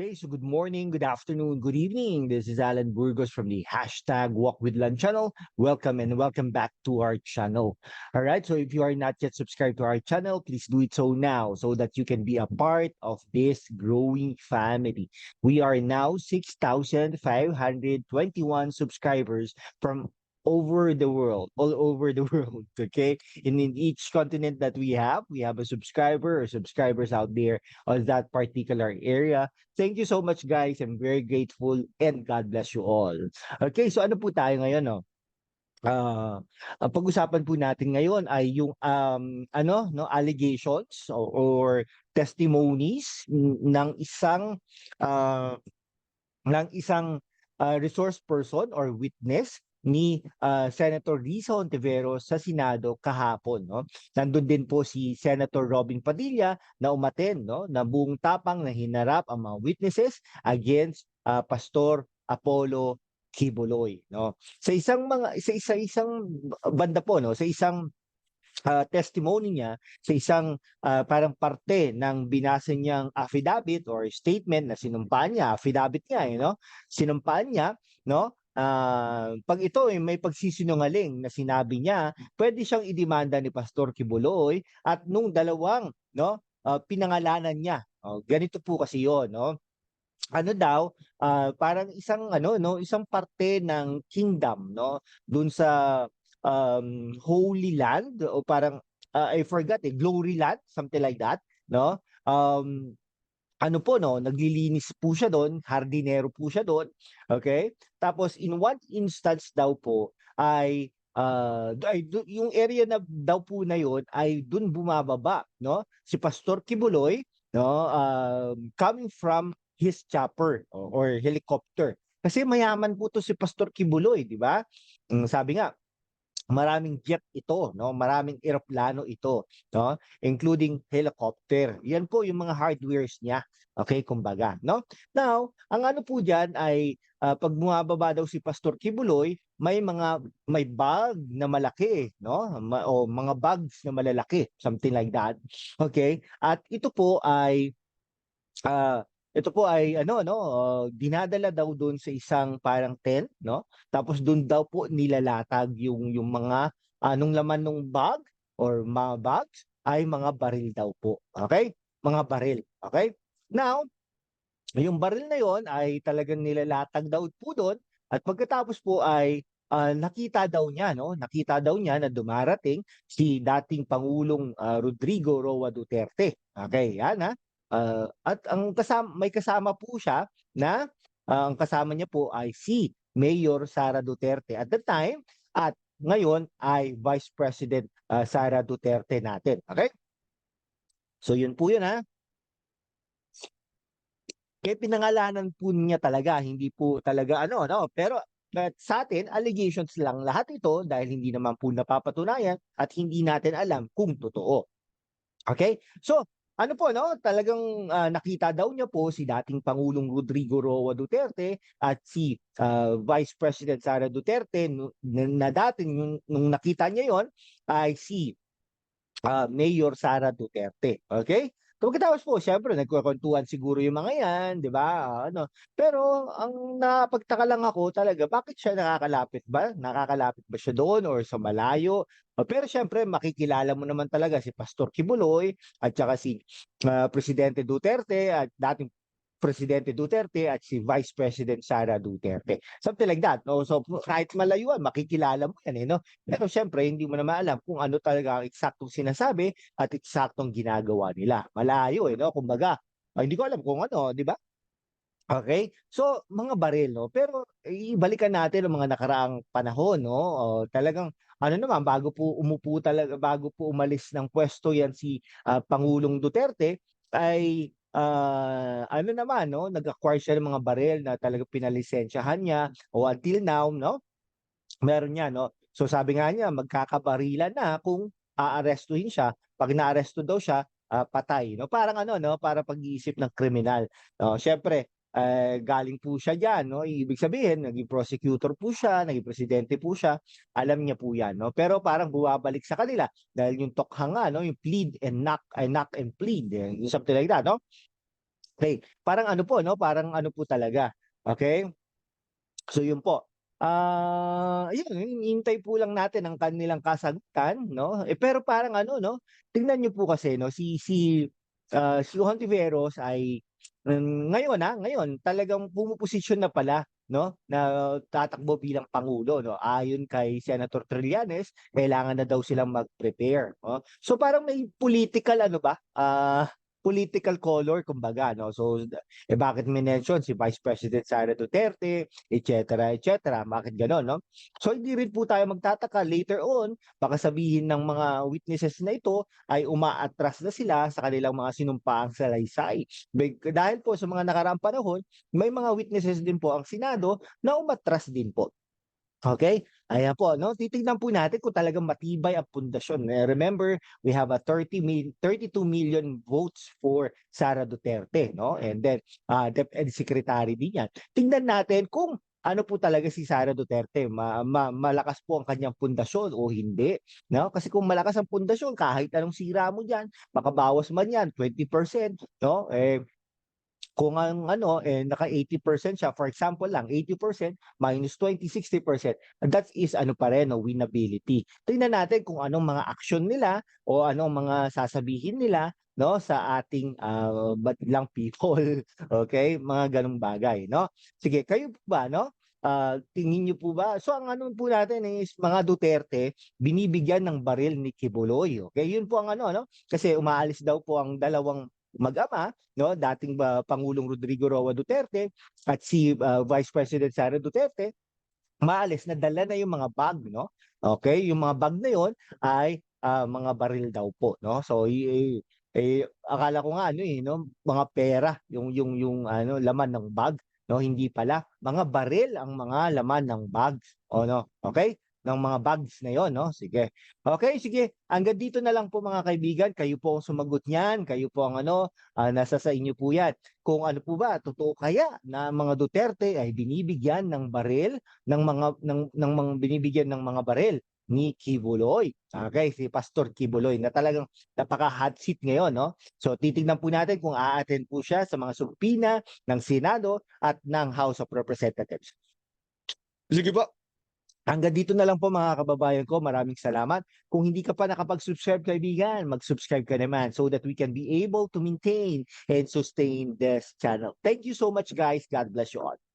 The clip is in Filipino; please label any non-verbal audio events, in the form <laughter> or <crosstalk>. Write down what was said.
Okay, so good morning, good afternoon, good evening. This is Alan Burgos from the hashtag Walk with Lan channel. Welcome and welcome back to our channel. All right, so if you are not yet subscribed to our channel, please do it so now so that you can be a part of this growing family. We are now 6,521 subscribers from over the world, all over the <laughs> world. Okay. And in each continent that we have, we have a subscriber or subscribers out there on that particular area. Thank you so much, guys. I'm very grateful and God bless you all. Okay, so ano po tayo ngayon, no? Ah, ang pag-usapan po natin ngayon ay yung um ano no allegations or, or testimonies ng isang uh, ng isang uh, resource person or witness ni ah, Senator Risa Ontiveros sa Senado kahapon no. Nandun din po si Senator Robin Padilla na umaten no na buong tapang na hinarap ang mga witnesses against ah, Pastor Apollo Kibuloy no. Sa isang mga sa isa isang banda po no, sa isang ah, testimony niya sa isang ah, parang parte ng binasa niyang affidavit or statement na sinumpaan niya, affidavit niya eh, no? Sinumpaan niya, no? Ah, pag ito ay may pagsisinungaling na sinabi niya, pwede siyang idemanda ni Pastor Kibuloy at nung dalawang, no? ah, pinangalanan niya. Oh, ganito po kasi 'yon, no? Ano daw, ah, parang isang ano, no, isang parte ng kingdom, no? Doon sa um, Holy Land o parang ah, I forgot eh, Glory Land, something like that, no? Um, ano po no, naglilinis po siya doon, hardinero po siya doon. Okay? Tapos in one instance daw po ay d- ay yung area na daw po na yon ay doon bumababa, no? Si Pastor Kibuloy, no, um, coming from his chopper or helicopter. Kasi mayaman po to si Pastor Kibuloy, di ba? Mm, sabi nga, maraming jet ito, no? Maraming eroplano ito, no? Including helicopter. Yan po yung mga hardwares niya. Okay, kumbaga, no? Now, ang ano po diyan ay ah, pag bumababa daw si Pastor Kibuloy, may mga may bag na malaki, no? Ma- o mga bags na malalaki, something like that. Okay? At ito po ay ah ito po ay ano no, ah, dinadala daw doon sa isang parang tent, no? Tapos doon daw po nilalatag yung yung mga anong laman ng bag or mga bags ay mga baril daw po. Okay? Mga baril. Okay? Now, yung baril na yon ay talagang nilalatag daw po doon at pagkatapos po ay ah, nakita daw niya no nakita daw niya na dumarating si dating pangulong ah, Rodrigo Roa Duterte okay yan ha Ah, at ang kasama may kasama po siya na ah, ang kasama niya po ay si Mayor Sara Duterte at the time at ngayon ay Vice President ah, Sara Duterte natin okay so yun po yun ha kaya pinangalanan po niya talaga, hindi po talaga ano, no? Pero but sa atin, allegations lang lahat ito dahil hindi naman po napapatunayan at hindi natin alam kung totoo. Okay? So, ano po, no? Talagang ah, nakita daw niya po si dating Pangulong Rodrigo Roa Duterte at si ah, Vice President Sara Duterte na, na dati nung, nung nakita niya yon ay si ah, Mayor Sara Duterte. Okay? Pagkatapos po, syempre, nagkukwentuhan siguro yung mga yan, di ba? Ano. Pero, ang napagtaka lang ako talaga, bakit siya nakakalapit ba? Nakakalapit ba siya doon or sa malayo? Ah, Pero syempre, makikilala mo naman talaga si Pastor Kibuloy at saka si ah, Presidente Duterte at dating Presidente Duterte at si Vice President Sara Duterte. Something like that. No? So kahit malayuan, makikilala mo yan eh. No? Pero syempre, hindi mo naman alam kung ano talaga ang eksaktong sinasabi at eksaktong ginagawa nila. Malayo eh, no? Kumbaga, ah, hindi ko alam kung ano, di ba? Okay? So, mga baril, no? Pero ibalikan natin ang mga nakaraang panahon, no? O, talagang ano naman bago po umupo talaga bago po umalis ng pwesto yan si ah, Pangulong Duterte ay ah, ano naman no nag-acquire siya ng mga baril na talaga pinalisensyahan niya o until now no meron niya no. So sabi nga niya magkakabarilan na kung aarestuhin siya. Pag naaresto daw siya ah, patay no. Parang ano no para pag-iisip ng kriminal. No syempre eh, galing po siya diyan no? Ibig sabihin naging prosecutor po siya naging presidente po siya alam niya po yan no? Pero parang bumabalik sa kanila dahil yung tokhang nga no? Yung plead and knock ay knock and plead eh, yung something like that no? Okay, parang ano po 'no, parang ano po talaga, okey? So yun po, ah, ayun hinihintay po lang natin ang kanilang kasagutan 'no, eh, pero parang ano 'no, tingnan niyo po kasi 'no, si si, ah, si Hontiveros ay, hmm, ngayon, ah, ngayon talagang pumoposisyon na pala 'no, na tatakbo bilang pangulo 'no. Ayon kay Senator Trillanes, kailangan na daw silang mag-prepare, oh. So parang may political ano ba, ah, political color kumbaga 'no. So, eh, bakit minention si Vice President Sara Duterte, et cetera, et cetera, bakit gano'n 'no? So hindi rin po tayo magtataka later on, baka sabihin ng mga witnesses na ito ay umaatras na sila sa kanilang mga sinumpaang salaysay. Dahil po sa mga nakaraang panahon, may mga witnesses din po ang Senado na umatras din po. Okey, ayan po 'no, titignan po natin kung talagang matibay ang pundasyon. Eh, remember, we have a 30 mil 32 million votes for Sara Duterte 'no, and then, ah, DepEd secretary din 'yan. Tingnan natin kung ano po talaga si Sara Duterte, ma ma malakas po ang kanyang pundasyon o hindi 'no. Kasi kung malakas ang pundasyon kahit anong sira mo diyan, makabawas man 'yan 20% 'no, eh, kung ang ano, eh, naka 80% siya, for example lang, 80% minus 20, 60%, that is ano pa rin 'no, winnability. Tingnan natin kung anong mga aksyon nila o anong mga sasabihin nila 'no, sa ating, ah, madlang people, <laughs> okey, mga gano'ng bagay 'no. Sige, kayo ba 'no, ah, tingin niyo po ba? So ang ano po natin is mga Duterte binibigyan ng baril ni Kibuloy, okey, yun po ang ano 'no, kasi umaalis daw po ang dalawang mag-ama 'no, dating ba Pangulong Rodrigo Roa Duterte at si, ah, Vice President Sara Duterte, umaalis na dala na yung mga bag 'no, okey, yung mga bag na yun ay, ah, mga baril daw po 'no. So, eh eh, akala ko nga ano, eh, 'no, mga pera yung yung yung ano, laman ng bag 'no, hindi pala, mga baril ang mga laman ng bags o 'no, okey, ng mga bags na yun 'no, sige. Okey, sige, hanggang dito na lang po mga kaibigan, kayo po ang sumagot niyan, kayo po ang ano, ah, nasa sa inyo po 'yan. Kung ano po ba, totoo kaya na mga Duterte ay binibigyan ng baril ng mga ng ng mga binibigyan ng mga baril ni Kibuloy, okey, si Pastor Kibuloy na talagang napaka-hot seat ngayon 'no. So titignan po natin kung a-attend po siya sa mga subpina ng Senado at ng House of Representatives. Sige po. Hanggang dito na lang po mga kababayan ko, maraming salamat. Kung hindi ka pa nakapag-subscribe kaibigan, mag-subscribe ka naman so that we can be able to maintain and sustain this channel. Thank you so much guys. God bless you all.